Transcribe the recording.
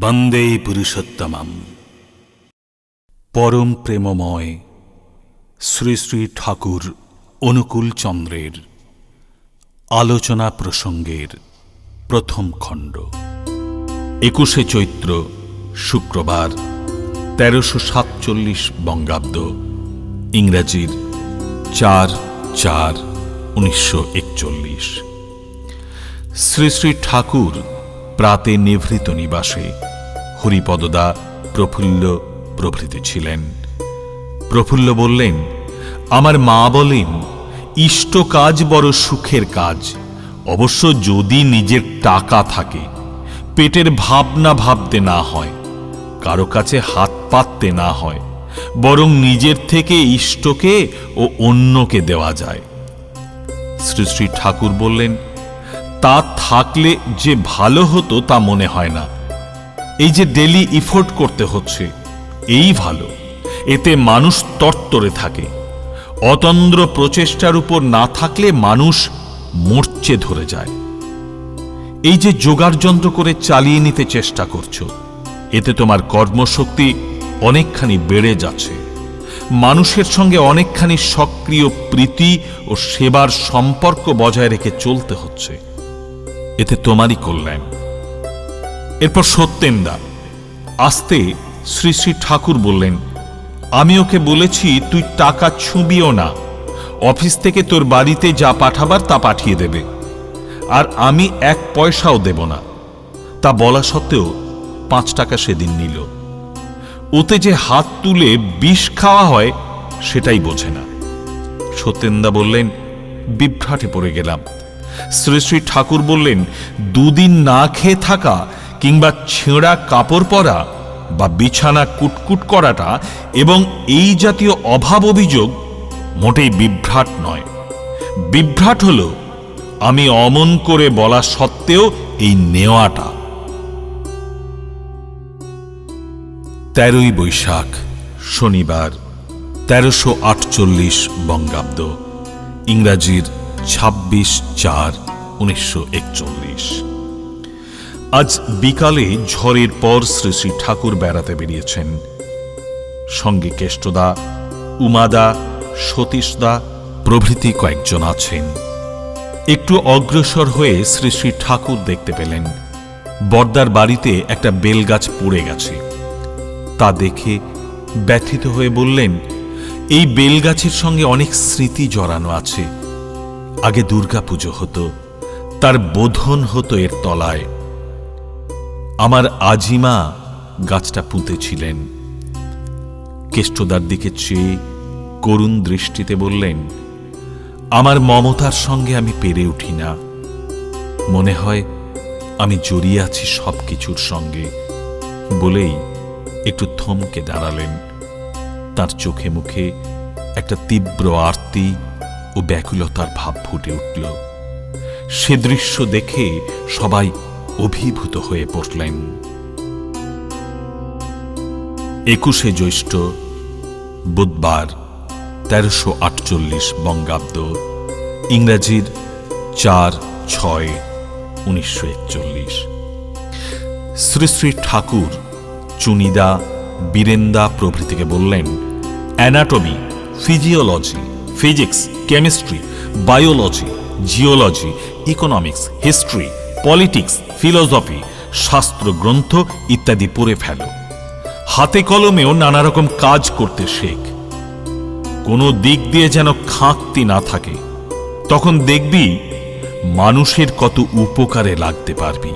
বন্দে পুরুষোত্তমম। পরম প্রেমময় শ্রী শ্রী ঠাকুর অনুকূল চন্দ্রের আলোচনা প্রসঙ্গের প্রথম খণ্ড। একুশে চৈত্র, শুক্রবার, তেরোশো সাতচল্লিশ বঙ্গাব্দ ইংরাজির চার চার উনিশশো একচল্লিশ। শ্রী শ্রী ঠাকুর প্রাতে নিভৃত নিবাসে হরিপদদা প্রফুল্ল প্রভৃতি ছিলেন। প্রফুল্ল বললেন, আমার মা বলেন, ইষ্ট কাজ বড় সুখের কাজ। অবশ্য যদি নিজের টাকা থাকে, পেটের ভাবনা ভাবতে না হয়, কারও কাছে হাত পাততে না হয় বরং নিজের থেকে ইষ্টকে ও অন্যকে দেওয়া যায়। শ্রী শ্রী ঠাকুর বললেন, তা থাকলে যে ভালো হতো তা মনে হয় না। এই যে ডেলি ইফোর্ট করতে হচ্ছে, এই ভালো। এতে মানুষ তরতরে থাকে। অতন্দ্র প্রচেষ্টার উপর না থাকলে মানুষ মরচে ধরে যায়। এই যে যোগার যন্ত্র করে চালিয়ে নিতে চেষ্টা করছ, এতে তোমার কর্মশক্তি অনেকখানি বেড়ে যাচ্ছে। মানুষের সঙ্গে অনেকখানি সক্রিয় প্রীতি ও সেবার সম্পর্ক বজায় রেখে চলতে হচ্ছে। এতে তোমারই কল্যাণ। এরপর সত্যেন্দা আসতে শ্রী শ্রী ঠাকুর বললেন, আমি ওকে বলেছি তুই টাকা ছুঁবিও না। অফিস থেকে তোর বাড়িতে যা পাঠাবার তা পাঠিয়ে দেবে। আর আমি এক পয়সাও দেব না। তা বলা সত্ত্বেও পাঁচ টাকা সেদিন নিল। ওতে যে হাত তুলে বিষ খাওয়া হয়, সেটাই বোঝে না। সত্যেন্দা বললেন, বিভ্রাটে পড়ে গেলাম। শ্রী শ্রী ঠাকুর বললেন, দুদিন না খেয়ে থাকা কিংবা ছেঁড়া কাপড় পরা বা বিছানা কুটকুট করাটা এবং এই জাতীয় অভাব অভিযোগ মোটেই বিভ্রাট নয়। বিভ্রাট হল, আমি অমন করে বলা সত্ত্বেও এই নেওয়াটা। তেরোই বৈশাখ, শনিবার, তেরোশো আটচল্লিশ বঙ্গাব্দ, ইংরাজির ছাব্বিশ চার, উনিশশো একচল্লিশ। আজ বিকালে ঝড়ের পর শ্রী শ্রী ঠাকুর বেড়াতে বেরিয়েছেন। সঙ্গে কেষ্টদা, উমাদা, সতীশদা প্রভৃতি কয়েকজন আছেন। একটু অগ্রসর হয়ে শ্রী শ্রী ঠাকুর দেখতে পেলেন। বর্দার বাড়িতে একটা বেলগাছ পড়ে গেছে। তা দেখে ব্যথিত হয়ে বললেন, এই বেলগাছের সঙ্গে অনেক স্মৃতি জড়ানো আছে। আগে দুর্গাপুজো হতো, তার বোধন হতো এর তলায়। আমার আজিমা গাছটা পুঁতেছিলেন। কেষ্টদার দিকে চেয়ে করুণ দৃষ্টিতে বললেন, আমার মমতার সঙ্গে আমি পেরে উঠি না। মনে হয় আমি জড়িয়ে আছি সব কিছুর সঙ্গে। বলেই একটু থমকে দাঁড়ালেন। তার চোখে মুখে একটা তীব্র আরতি ও ব্যাকুলতার ভাব ফুটে উঠল। সে দৃশ্য দেখে সবাই অভিভূত হয়ে পড়লেন। একুশে জ্যৈষ্ঠ, বুধবার, তেরোশো আটচল্লিশ বঙ্গাব্দ, ইংরাজির চার ছয়, উনিশশো একচল্লিশ। শ্রী শ্রী ঠাকুর চুনিদা বীরেন্দা প্রভৃতিকে বললেন anatomy physiology physics chemistry biology geology economics history politics philosophy শাস্ত্র গ্রন্থ ইত্যাদি পড়ে ফেলো। হাতে কলমেও নানা রকম কাজ করতে শেখ। কোনো দিক দিয়ে যেন খাঁকতি না থাকে, তখন দেখবি মানুষের কত উপকারে লাগতে পারবি।